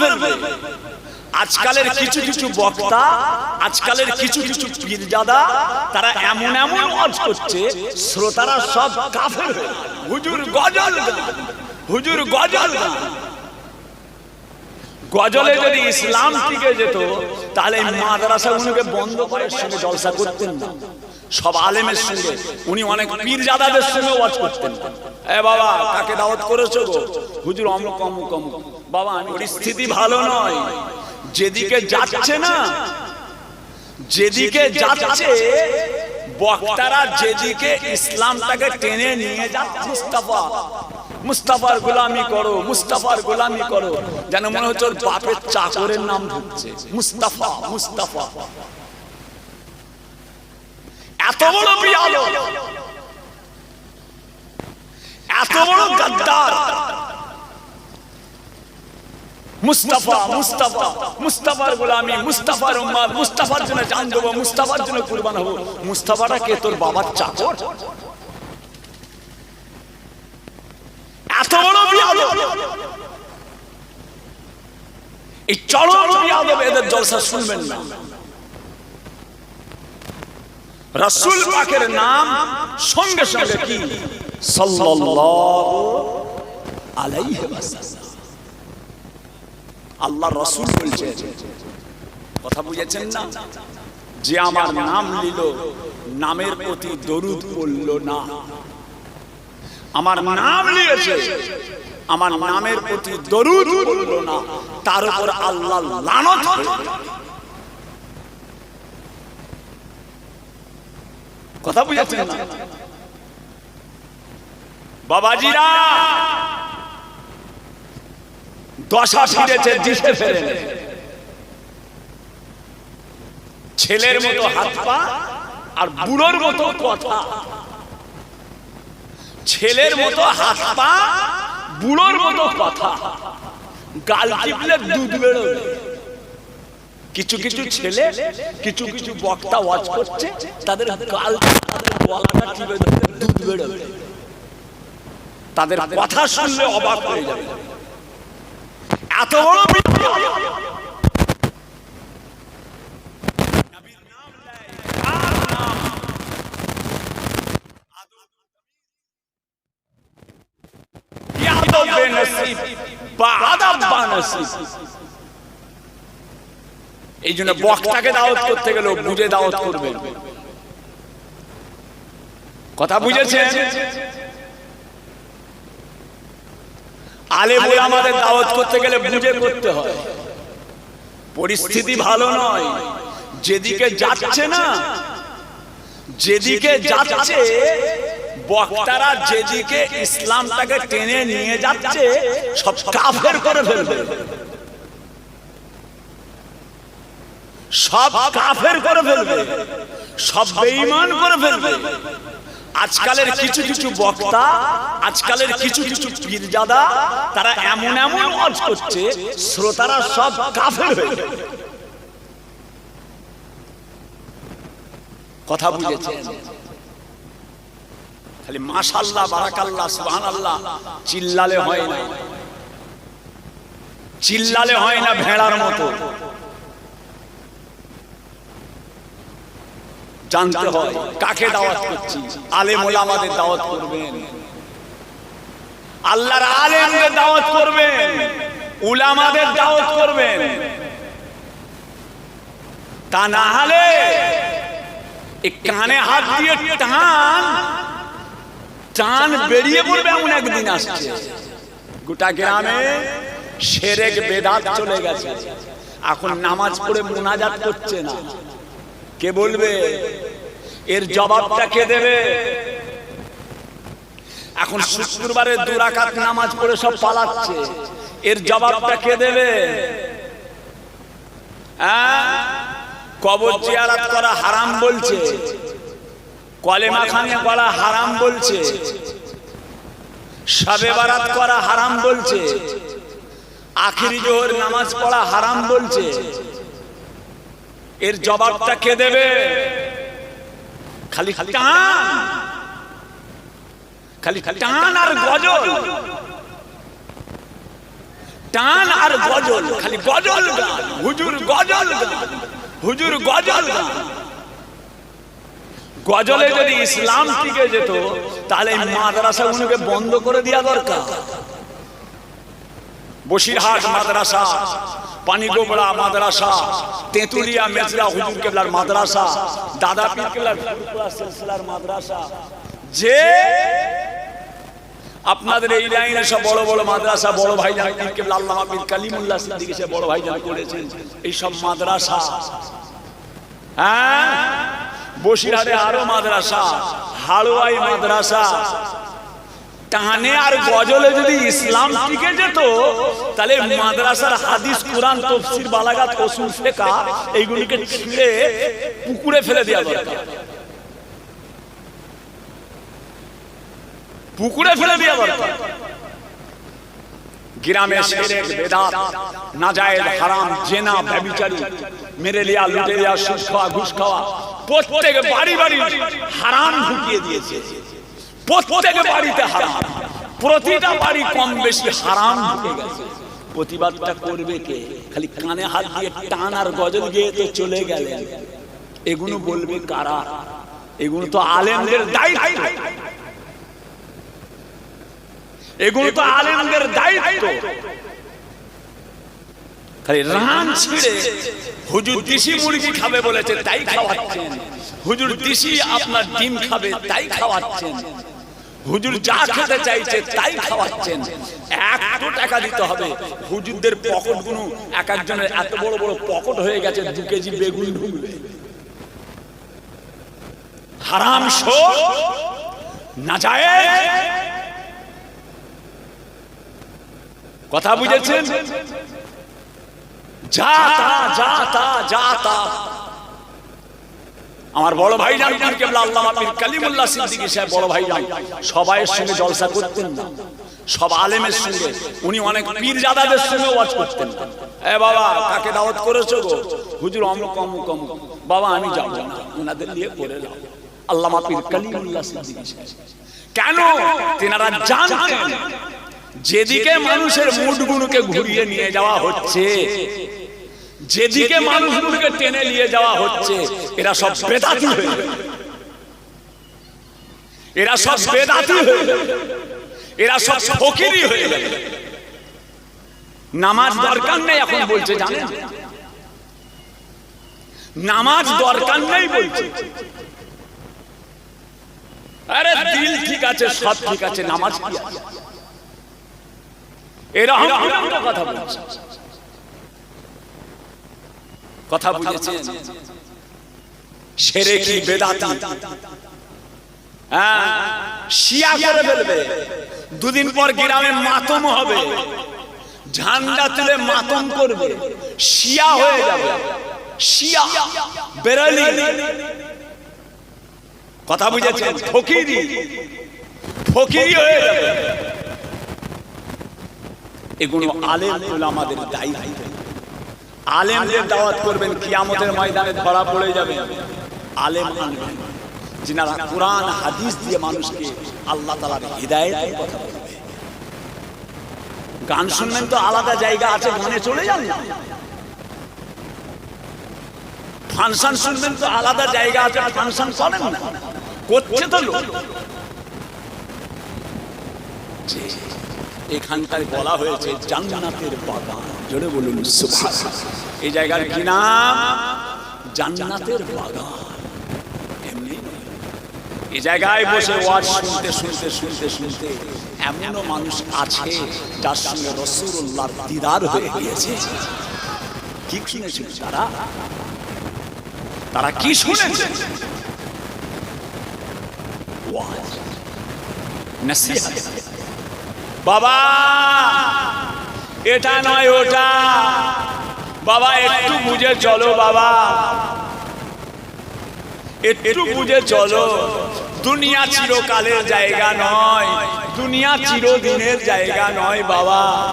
ফেলবে। আজকালের কিছু কিছু বক্তা, আজকালের কিছু কিছু পীরজাদা, তারা এমন এমন ওয়াজ করছে, শ্রোতারা সব কাফের হুজুর গজল হুজুর গজল গজলে যদি ইসলাম টিকে যেত, তাহলে মাদ্রাসাগুলোকে বন্ধ করে সঙ্গে জলসা করতেন না। সব আলেমের সঙ্গে। উনি অনেক পীরজাদাদের সঙ্গে ওয়াজ করতেন। এ বাবা, কাকে দাওয়াত করেছ গো? হুজুর, অমুক অমুক অমুক। বাবা পরিস্থিতি ভালো নয়। যেদিকে যাচ্ছে না, যেদিকে যাচ্ছে, বক্তারা যেদিকে ইসলামটাকে টেনে নিয়ে যাচ্ছে, মুস্তাফা। মুস্তাফার গোলামি করো, মুস্তাফার গোলামি করো। যেন মনে হচ্ছে বাপের চাকরের নাম ঢুকছে। মুস্তাফা মুস্তাফা। এত বড় বিয়াল এত বড় গাদ্দার। মুস্তাফা মুস্তাফা, মুস্তাফার গোলামি, মুস্তাফার উম্মাদ, মুস্তাফার জন্য জান দেবো, মুস্তাফার জন্য কুরবান হব। মুস্তাফাটা কে? তোর বাবার চাকর। এত বড় বিয়াদ এই চরম বিয়াদ এদের জলসা শুনবেন না। রাসূল পাকের নাম সঙ্গে সঙ্গে কি? আল্লাহ রসুল বলছে কথা বুঝেছেন না? যে আমার নাম নিল, নামের প্রতি দরুদ পড়ল না। আমার নাম নিয়েছে, আমার নামের প্রতি দরুদ পড়ল না। তার উপর আল্লাহ লানত কথা বুঝেছেন? না বাবাজিরা! দশা ফিরেছে দিশে ফেরে ছেলের মতো হাত পা আর বুড়োর মতো কথা। ছেলের মতো হাত পা, বুড়োর মতো কথা। গাল টিপলে দুধ বেরোবে। কিছু কিছু ছেলে, কিছু কিছু বক্তা ওয়াজ করছে, তাদের গাল তাদের গলাটা টিপে ধরে দুধ বেরোবে তাদের কথা শুনলে অবাক হয়ে যাবে। এত বড় এই জন্য বক্তাকে দাওয়াত করতে গেলেও বুঝে দাওয়াত করবেন কথা বুঝেছেন? আলে বলে আমাদের দাওয়াত করতে গেলে বুঝে করতে হয়। পরিস্থিতি ভালো নয়। যেদিকে যাচ্ছে না যেদিকে যাচ্ছে বক্তারা যেদিকে ইসলামটাকে টেনে নিয়ে যাচ্ছে সব কাফের করে ফেলবে। সব কাফের করে ফেলবে। সব বেঈমান করে ফেলবে। আজকালের কিছু কিছু বক্তা আজকালের কিছু কিছু পীরজাদা তারা এমন এমন ওয়াজ করছে শ্রোতারা সব কাফের হয়ে। কথা বুঝেছেন? খালি মাশাল্লাহ বারাকাল্লাহ সুবহানাল্লাহ চিল্লালে হয় না। চিল্লালে হয় না ভেড়ার মতো। জানতে হয় কাকে দাওয়াত করছি। আলেম ওলামাদের দাওয়াত করবেন। আল্লাহর আলেমদের দাওয়াত করবেন। উলামাদের দাওয়াত করবেন। তা না হলে কানে হাত দিয়ে টান টান বেরিয়ে পড়বে এমন একদিন আসছে। গোটা গ্রামে সেরেক বেদাত চলে গেছে। এখন নামাজ পড়ে মোনাজাত করছে না। কে বলবে? এর জবাবটা কে দেবে? এখন শুক্রবারে দুরাকাত নামাজ পড়ে সব পালাচ্ছে। এর জবাবটা কে দেবে? হ্যাঁ? কবর জিয়ারাত করা হারাম বলছে। কলেমা খানে করা হারাম বলছে। সবে বারাত করা হারাম বলছে। আখিরি জোহর নামাজ পড়া হারাম বলছে। এর জবাবটা কে দেবে? খালি টান। খালি খালি টান আর গজল। টান আর গজল। খালি গজল গান হুজুর গজল গান হুজুর গজল গান গজলে যদি ইসলাম টিকে যেত তাহলে এই মাদ্রাসাগুলোকে বন্ধ করে দেওয়া দরকার। বসিরহাট মাদ্রাসা। পানিগোবড়া মাদ্রাসা তেঁতুলিয়া মেজরা হুজুর কেবলার মাদ্রাসা দাদা পীর কেবলার সিলসিলার মাদ্রাসা। যে আপনাদের এই লাইনে সব বড় বড় মাদ্রাসা বড় ভাইজান পীর কেবলা আল্লামা পীর কালিমুল্লাহ সিদ্দিকী সে বড় ভাইজান করেছেন এই সব মাদ্রাসা। হ্যাঁ? বসিরহাটে আরও মাদ্রাসা হাড়োয়াই মাদ্রাসা টানে আর গজলে যদি ইসলাম টিকে যেত, তাহলে মাদ্রাসার হাদিস, কোরআন, তফসির, বালাগাত, ওসুল ফেকা এইগুলিকে ছিঁড়ে পুকুরে ফেলে দেওয়া দরকার। পুকুরে ফেলে দেওয়া দরকার। গ্রামে শিরক, বেদাত, নাজায়েজ, হারাম, জেনা, ব্যভিচারী, মেরে লিয়া, লুটে লিয়া, সুদ ঘুষ খাওয়া, প্রত্যেক বাড়ি বাড়ি হারাম ঢুকিয়ে দিয়েছে। প্রত্যেক বাড়িতে হারাম। প্রতিটা বাড়ি কম বেশি হারাম ঢুকে গেছে। প্রতিবাদটা করবে কে? খালি কানে হাত দিয়ে টান আর গজল গিয়ে তো চলে গেলেন। এগুলো বলবে কারা? এগুলো তো আলেমদের দায়িত্ব। এগুলো তো আলেমদের দায়িত্ব। খালি রান ছিঁড়ে হুজুর দিশি মুরগি খাবে বলেছে, তাই খাওয়াচ্ছেন। হুজুর দিশি আপনার ডিম খাবে, তাই খাওয়াচ্ছেন। হুজুর যা খেতে চাইছে তাই খাওয়াচ্ছেন। একশো টাকা দিতে হবে। হুজুরদের পকেটগুলো এক একজনের এত বড় বড় পকেট হয়ে গেছে দু কেজি বেগুন ঢুকবে। হারাম শো না যায়। কথা বুঝেছেন? যা তা যা তা যা তা। আমার বড় ভাই জান পীর কেবলা আল্লামা পীর কালিমুল্লাহ সিদ্দিকী সাহেব বড় ভাই জান সবাইয়ের সঙ্গে জলসা করতেন না। সব আলেমের সঙ্গে। উনি অনেক পীর জাদাদের সঙ্গে ওয়াজ করতেন এ বাবা, কাকে দাওয়াত করেছ গো? হুজুর, অমুক অমুক অমুক। বাবা, আমি যাব না। ওনাদের নিয়ে পড়ে যাও। আল্লামা পীর কালিমুল্লাহ সিদ্দিকী সাহেব। কেন? তেনারা জানতেন, যেদিকে মানুষের মুডগুলোকে ঘুরিয়ে নিয়ে যাওয়া হচ্ছে যেদিকে মানুষগুলোকে টেনে নিয়ে যাওয়া হচ্ছে এরা সব বেদাতি হয়ে। এরা সব বেদাতি হয়ে। এরা সব ফকিরি হয়ে নামাজ দরকার নেই এখন বলছে জানেন? নামাজ দরকার নেই বলছে। আরে দিল ঠিক আছে সব ঠিক আছে নামাজ কি আছে? এরকম কথা বলছে। কথা বুঝেছেন? সেরে কি বেদাতি? হ্যাঁ শিয়া করে ফেলবে। দুদিন পর গ্রামে মাতম হবে। ঝান্ডা তুলে মাতম করবে। শিয়া হয়ে যাবে। শিয়া। বেরালি কথা বুঝেছেন? ফকিরি। ফকিরি হয়ে যাবে। এগুলো আলেম আমাদের দায়িত্ব। আলেমদের দাওয়াত করবেন, কিয়ামতের ময়দানে ধরা পড়ে যাবে। আলেম আনবেন। যিনারা কোরআন, হাদিস দিয়ে মানুষকে আল্লাহ তালার হৃদায়তের কথা বলবে। গান শুনবেন তো আলাদা জায়গা আছে গানে চলে যান না। ফাংশন শুনবেন তো আলাদা জায়গা আছে, ফাংশন করেন না। করছে তো লোক। এখানটায় বলা হয়েছে জান্নাতের বাগান। জোরে বলুন এই জায়গার কি নাম? জান্নাতের বাগান। এই জায়গায় বসে ওয়াজ শুনতে শুনতে শুনতে শুনতে এমনও মানুষ আছে যার সঙ্গে রসুল্লাহর দিদার হয়ে গিয়েছে। কি শুনেছিল তারা? তারা কি শুনেছে? ওয়াজ। নসিহত বাবা, এটা নয় ওটা। বাবা, একটু বুঝে চলো বাবা। একটু বুঝে চলো। দুনিয়া চিরকালের জায়গা নয়। দুনিয়া চিরদিনের জায়গা নয় বাবা।